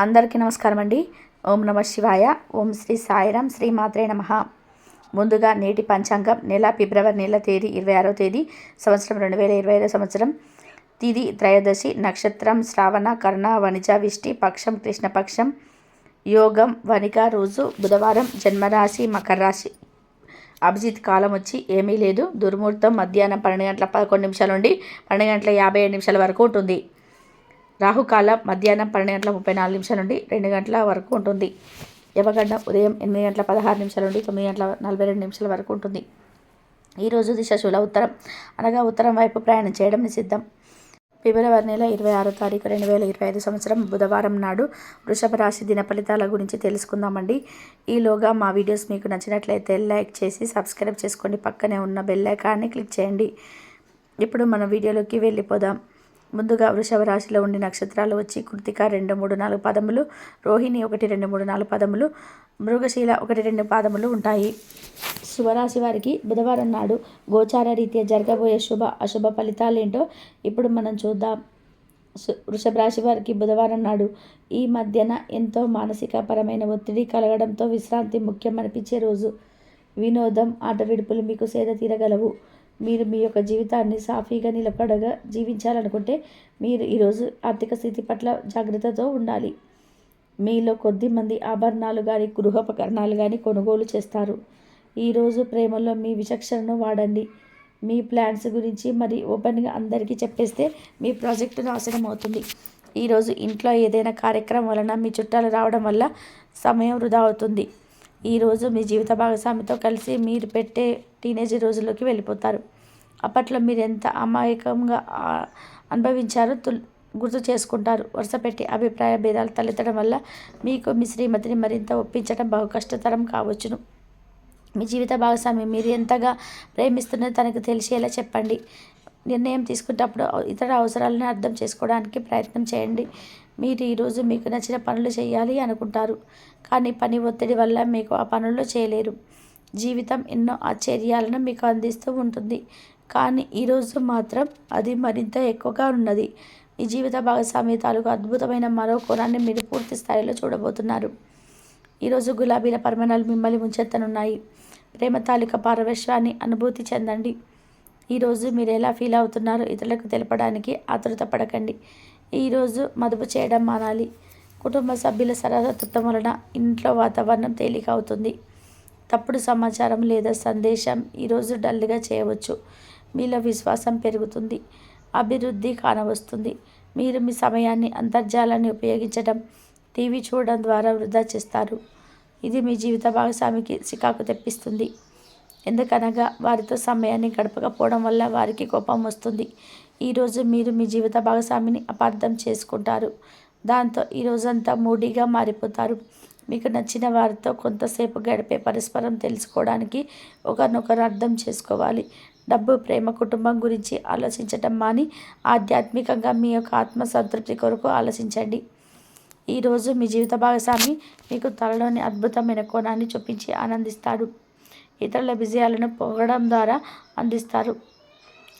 అందరికీ నమస్కారం అండి ఓం నమ శివాయ. ఓం శ్రీ సాయిరాం శ్రీ మాత్రే నమ. ముందుగా నేటి పంచాంగం నెల ఫిబ్రవరి నెల తేదీ ఇరవై ఆరో తేదీ సంవత్సరం రెండు వేల ఇరవై ఐదో సంవత్సరం. తిది త్రయోదశి నక్షత్రం శ్రావణ కర్ణ వణిజ విష్టి పక్షం కృష్ణపక్షం యోగం వనిక రోజు బుధవారం జన్మరాశి మకర రాశి. అభిజిత్ కాలం వచ్చి ఏమీ లేదు. దుర్ముహూర్తం మధ్యాహ్నం పన్నెండు గంటల పదకొండు నిమిషాల నుండి పన్నెండు గంటల యాభై ఏడు నిమిషాల వరకు ఉంటుంది. రాహుకాలం మధ్యాహ్నం పన్నెండు గంటల ముప్పై నాలుగు నిమిషాల నుండి రెండు గంటల వరకు ఉంటుంది. యమగండం ఉదయం ఎనిమిది గంటల పదహారు నిమిషాల నుండి తొమ్మిది గంటల నలభై రెండు నిమిషాల వరకు ఉంటుంది. ఈరోజు దిశ ఉత్తరం. అనగా ఉత్తరం వైపు ప్రయాణం చేయడం నిషిద్ధం. ఫిబ్రవరి నెల ఇరవై ఆరో తారీఖు రెండు వేల ఇరవై ఐదు సంవత్సరం బుధవారం నాడు వృషభ రాశి దిన ఫలితాల గురించి తెలుసుకుందామండి. ఈలోగా మా వీడియోస్ మీకు నచ్చినట్లయితే లైక్ చేసి సబ్స్క్రైబ్ చేసుకోండి. పక్కనే ఉన్న బెల్ ఐకాన్ని క్లిక్ చేయండి. ఇప్పుడు మన వీడియోలోకి వెళ్ళిపోదాం. ముందుగా వృషభ రాశిలో ఉండే నక్షత్రాలు వచ్చి కృతిక రెండు మూడు నాలుగు పదములు రోహిణి ఒకటి రెండు మూడు నాలుగు పదములు మృగశీల ఒకటి రెండు పాదములు ఉంటాయి. శుభరాశి వారికి బుధవారం నాడు గోచార రీత్యా జరగబోయే శుభ అశుభ ఫలితాలు ఏంటో ఇప్పుడు మనం చూద్దాం. వృషభ రాశి వారికి బుధవారం నాడు ఈ మధ్యన ఎంతో మానసికపరమైన ఒత్తిడి కలగడంతో విశ్రాంతి ముఖ్యం అనిపించే రోజు. వినోదం ఆట విడుపులు మీకు సేద తీరగలవు. మీరు మీ యొక్క జీవితాన్ని సాఫీగా నిలబడగా జీవించాలనుకుంటే మీరు ఈరోజు ఆర్థిక స్థితి పట్ల జాగ్రత్తతో ఉండాలి. మీలో కొద్ది మంది ఆభరణాలు కానీ గృహోపకరణాలు కానీ కొనుగోలు చేస్తారు. ఈరోజు ప్రేమలో మీ విచక్షణను వాడండి. మీ ప్లాన్స్ గురించి మరి ఓపెన్గా అందరికీ చెప్పేస్తే మీ ప్రాజెక్టు నాశనం అవుతుంది. ఈరోజు ఇంట్లో ఏదైనా కార్యక్రమం వలన మీ చుట్టాలు రావడం వల్ల సమయం వృధా అవుతుంది. ఈరోజు మీ జీవిత భాగస్వామితో కలిసి మీరు పెట్టే టీనేజ్ రోజుల్లోకి వెళ్ళిపోతారు. అప్పట్లో మీరు ఎంత అమాయకంగా అనుభవించారో తుల్ గుర్తు చేసుకుంటారు. వరుస పెట్టి అభిప్రాయ భేదాలు తలెత్తడం వల్ల మీకు మీ శ్రీమతిని మరింత ఒప్పించడం బహు కష్టతరం కావచ్చును. మీ జీవిత భాగస్వామి మీరు ఎంతగా ప్రేమిస్తున్నది తనకు తెలిసేలా చెప్పండి. నిర్ణయం తీసుకునేటప్పుడు ఇతర అవసరాలను అర్థం చేసుకోవడానికి ప్రయత్నం చేయండి. మీరు ఈరోజు మీకు నచ్చిన పనులు చేయాలి అనుకుంటారు. కానీ పని ఒత్తిడి వల్ల మీకు ఆ పనులు చేయలేరు. జీవితం ఎన్నో ఆశ్చర్యాలను మీకు అందిస్తూ ఉంటుంది. కానీ ఈరోజు మాత్రం అది మరింత ఎక్కువగా ఉన్నది. మీ జీవిత భాగస్వామి తాలూకు అద్భుతమైన మరో కోణాన్ని మీరు పూర్తి స్థాయిలో చూడబోతున్నారు. ఈరోజు గులాబీల పరిమాణాలు మిమ్మల్ని ముంచెత్తనున్నాయి. ప్రేమ తాలూకా పారవశ్యాన్ని అనుభూతి చెందండి. ఈరోజు మీరు ఎలా ఫీల్ అవుతున్నారో ఇతరులకు తెలపడానికి ఆతృత పడకండి. ఈరోజు మదుపు చేయడం మానాలి. కుటుంబ సభ్యుల సరసత్వం వలన ఇంట్లో వాతావరణం తేలిక అవుతుంది తప్పుడు సమాచారం లేదా సందేశం ఈరోజు డల్గా చేయవచ్చు. మీలో విశ్వాసం పెరుగుతుంది. అభివృద్ధి కానవస్తుంది. మీరు మీ సమయాన్ని అంతర్జాలాన్ని ఉపయోగించడం టీవీ చూడడం ద్వారా వృధా చేస్తారు. ఇది మీ జీవిత భాగస్వామికి చికాకు తెప్పిస్తుంది. ఎందుకనగా వారితో సమయాన్ని గడపకపోవడం వల్ల వారికి కోపం వస్తుంది. ఈరోజు మీరు మీ జీవిత భాగస్వామిని అపార్థం చేసుకుంటారు. దాంతో ఈ రోజంతా మూడీగా మారిపోతారు. మీకు నచ్చిన వారితో కొంతసేపు గడిపే పరస్పరం తెలుసుకోవడానికి ఒకరినొకరు అర్థం చేసుకోవాలి. డబ్బు ప్రేమ కుటుంబం గురించి ఆలోచించటం మాని ఆధ్యాత్మికంగా మీ యొక్క ఆత్మ సంతృప్తి కొరకు ఆలోచించండి. ఈరోజు మీ జీవిత భాగస్వామి మీకు తలలోని అద్భుతమైన కోణాన్ని చూపించి ఆనందిస్తాడు. ఇతరుల విజయాలను పొగడం ద్వారా అందిస్తారు.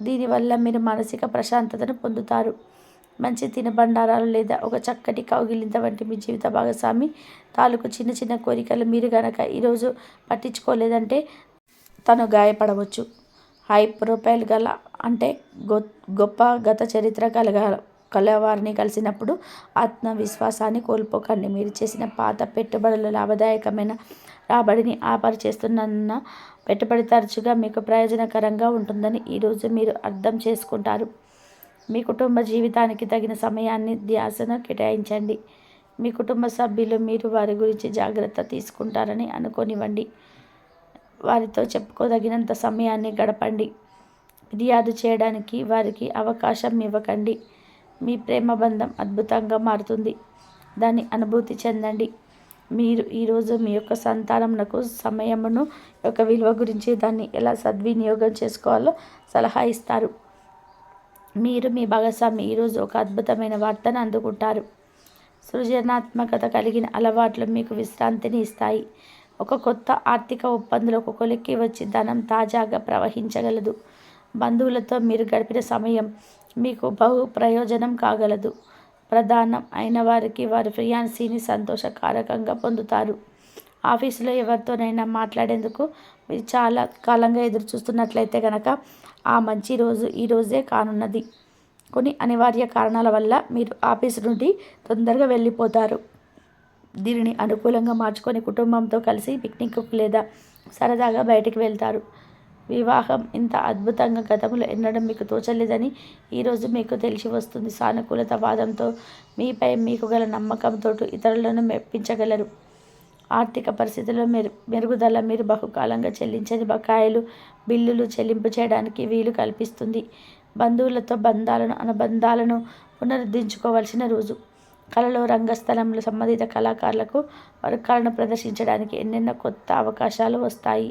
దీనివల్ల మీరు మానసిక ప్రశాంతతను పొందుతారు. మంచి తినబండారాలు లేదా ఒక చక్కటి కౌగిలింత వంటి మీ జీవిత భాగస్వామి తాలూకు చిన్న చిన్న కోరికలు మీరు గనక ఈరోజు పట్టించుకోలేదంటే తను గాయపడవచ్చు. హై ప్రొఫైల్ గల అంటే గొ గొప్ప గత చరిత్ర కలగ కలవారిని కలిసినప్పుడు ఆత్మవిశ్వాసాన్ని కోల్పోకండి. మీరు చేసిన పాత పెట్టుబడుల లాభదాయకమైన రాబడిని ఆపరిచేస్తున్న పెట్టుబడి తరచుగా మీకు ప్రయోజనకరంగా ఉంటుందని ఈరోజు మీరు అర్థం చేసుకుంటారు. మీ కుటుంబ జీవితానికి తగిన సమయాన్ని ధ్యాసను కేటాయించండి. మీ కుటుంబ సభ్యులు మీరు వారి గురించి జాగ్రత్త తీసుకుంటారని అనుకోనివ్వండి. వారితో చెప్పుకోదగినంత సమయాన్ని గడపండి. ఫిర్యాదు చేయడానికి వారికి అవకాశం ఇవ్వకండి. మీ ప్రేమ బంధం అద్భుతంగా మారుతుంది. దాన్ని అనుభూతి చెందండి. మీరు ఈరోజు మీ యొక్క సంతానమునకు సమయమును యొక్క విలువ గురించి దాన్ని ఎలా సద్వినియోగం చేసుకోవాలో సలహా ఇస్తారు. మీరు మీ భాగస్వామి ఈరోజు ఒక అద్భుతమైన వార్తను అందుకుంటారు. సృజనాత్మకత కలిగిన అలవాట్లు మీకు విశ్రాంతిని ఇస్తాయి. ఒక కొత్త ఆర్థిక ఒప్పందంలో కొలిక్కి వచ్చి ధనం తాజాగా ప్రవహించగలదు. బంధువులతో మీరు గడిపిన సమయం మీకు బహు ప్రయోజనం కాగలదు. ప్రధానం అయిన వారికి వారి ఫియాన్సీని సంతోషకారకంగా పొందుతారు. ఆఫీసులో ఎవరితోనైనా మాట్లాడేందుకు మీరు చాలా కాలంగా ఎదురు చూస్తున్నట్లయితే కనుక ఆ మంచి రోజు ఈ రోజే కానున్నది. కొన్ని అనివార్య కారణాల వల్ల మీరు ఆఫీస్ నుండి తొందరగా వెళ్ళిపోతారు. దీనిని అనుకూలంగా మార్చుకొని కుటుంబంతో కలిసి పిక్నిక్కు లేదా సరదాగా బయటికి వెళ్తారు. వివాహం ఇంత అద్భుతంగా గతంలో ఎన్నడం మీకు తోచలేదని ఈరోజు మీకు తెలిసి వస్తుంది. సానుకూలత వాదంతో మీపై మీకు గల నమ్మకంతో ఇతరులను మెప్పించగలరు. ఆర్థిక పరిస్థితుల్లో మెరు మెరుగుదల మీరు బహుకాలంగా చెల్లించని బకాయిలు బిల్లులు చెల్లింపు చేయడానికి వీలు కల్పిస్తుంది. బంధువులతో బంధాలను అనుబంధాలను పునరుద్ధరించుకోవాల్సిన రోజు. కళలో రంగస్థలంలో సంబంధిత కళాకారులకు వర్గాలను ప్రదర్శించడానికి ఎన్నెన్నో కొత్త అవకాశాలు వస్తాయి.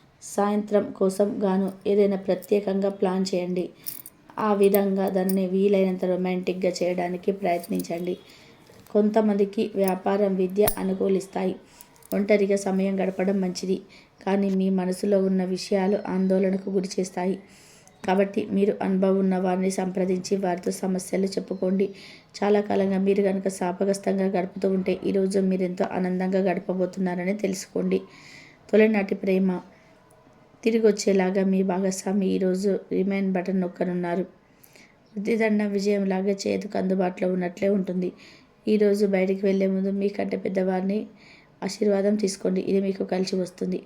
సాయంత్రం కోసం గాను ఏదైనా ప్రత్యేకంగా ప్లాన్ చేయండి. ఆ విధంగా దానిని వీలైనంత రొమాంటిక్గా చేయడానికి ప్రయత్నించండి. కొంతమందికి వ్యాపారం విద్య అనుకూలిస్తాయి. ఒంటరిగా సమయం గడపడం మంచిది. కానీ మీ మనసులో ఉన్న విషయాలు ఆందోళనకు గురి చేస్తాయి. కాబట్టి మీరు అనుభవం ఉన్న వారిని సంప్రదించి వారితో సమస్యలు చెప్పుకోండి. చాలా కాలంగా మీరు కనుక శాపగ్రస్తంగా గడుపుతూ ఉంటే ఈరోజు మీరు ఎంతో ఆనందంగా గడపబోతున్నారని తెలుసుకోండి. తొలినాటి ప్రేమ. తిరిగి వచ్చేలాగా మీ భాగస్వామి ఈరోజు రిమైన్ బటన్ నొక్కనున్నారు. విజయం లాగా చేతుకు అందుబాటులో ఉన్నట్లే ఉంటుంది. ఈరోజు బయటికి వెళ్ళే ముందు మీకంటే పెద్దవారిని ఆశీర్వాదం తీసుకోండి. ఇది మీకు కలిసి వస్తుంది.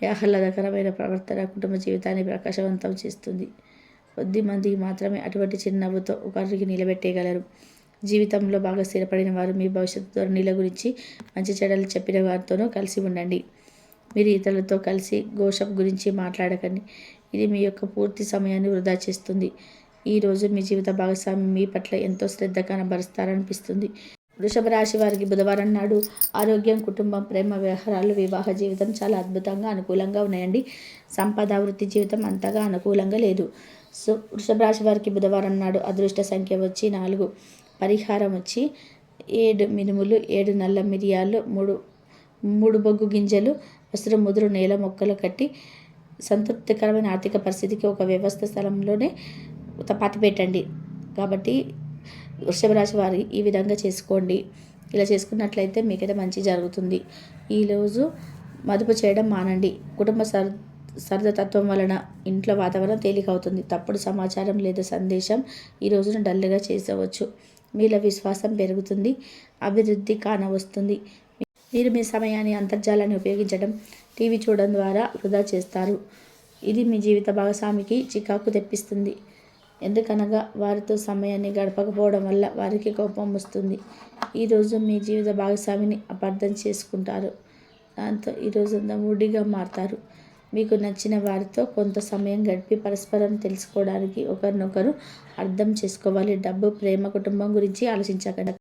ఆహ్లాదకరమైన ప్రవర్తన కుటుంబ జీవితాన్ని ప్రకాశవంతం చేస్తుంది. కొద్ది మందికి మాత్రమే అటువంటి చిరునవ్వుతో ఒకరికి నిలబెట్టేయగలరు. జీవితంలో బాగా స్థిరపడిన వారు మీ భవిష్యత్తు ధోరణిల గురించి మంచి చెడలు చెప్పిన వారితోనూ కలిసి ఉండండి. మీరు ఇతరులతో కలిసి గోషప్ గురించి మాట్లాడకండి. ఇది మీ యొక్క పూర్తి సమయాన్ని వృధా చేస్తుంది. ఈరోజు మీ జీవిత భాగస్వామి మీ పట్ల ఎంతో శ్రద్ధ కనబరుస్తారనిపిస్తుంది. వృషభ రాశి వారికి బుధవారం నాడు ఆరోగ్యం కుటుంబం ప్రేమ వ్యవహారాలు వివాహ జీవితం చాలా అద్భుతంగా అనుకూలంగా ఉన్నాయండి. సంపద వృత్తి జీవితం అంతగా అనుకూలంగా లేదు. సో వృషభ రాశి వారికి బుధవారం నాడు అదృష్ట సంఖ్య వచ్చి నాలుగు. పరిహారం వచ్చి ఏడు మినుములు ఏడు నల్ల మిరియాలు మూడు మూడు బొగ్గు గింజలు ముసురు ముదురు నేల మొక్కలు కట్టి సంతృప్తికరమైన ఆర్థిక పరిస్థితికి ఒక వ్యవస్థ స్థలంలోనే పాతి పెట్టండి కాబట్టి వృషభ రాశి వారి ఈ విధంగా చేసుకోండి. ఇలా చేసుకున్నట్లయితే మీకైతే మంచి జరుగుతుంది. ఈరోజు మదుపు చేయడం మానండి. కుటుంబ సర్ సరదతత్వం వలన ఇంట్లో వాతావరణం తేలికవుతుంది. తప్పుడు సమాచారం లేదా సందేశం ఈ రోజున డల్గా చేసవచ్చు. మీలో విశ్వాసం పెరుగుతుంది. అభివృద్ధి కానవస్తుంది. మీరు మీ సమయాన్ని అంతర్జాలాన్ని ఉపయోగించడం టీవీ చూడడం ద్వారా వృధా చేస్తారు. ఇది మీ జీవిత భాగస్వామికి చికాకు తెప్పిస్తుంది. ఎందుకనగా వారితో సమయాన్ని గడపకపోవడం వల్ల వారికి కోపం వస్తుంది. ఈరోజు మీ జీవిత భాగస్వామిని అపార్థం చేసుకుంటారు. దాంతో ఈరోజు మూడిగా మారుతారు. మీకు నచ్చిన వారితో కొంత సమయం గడిపి పరస్పరం తెలుసుకోవడానికి ఒకరినొకరు అర్థం చేసుకోవాలి. డబ్బు ప్రేమ కుటుంబం గురించి ఆలోచించకండి.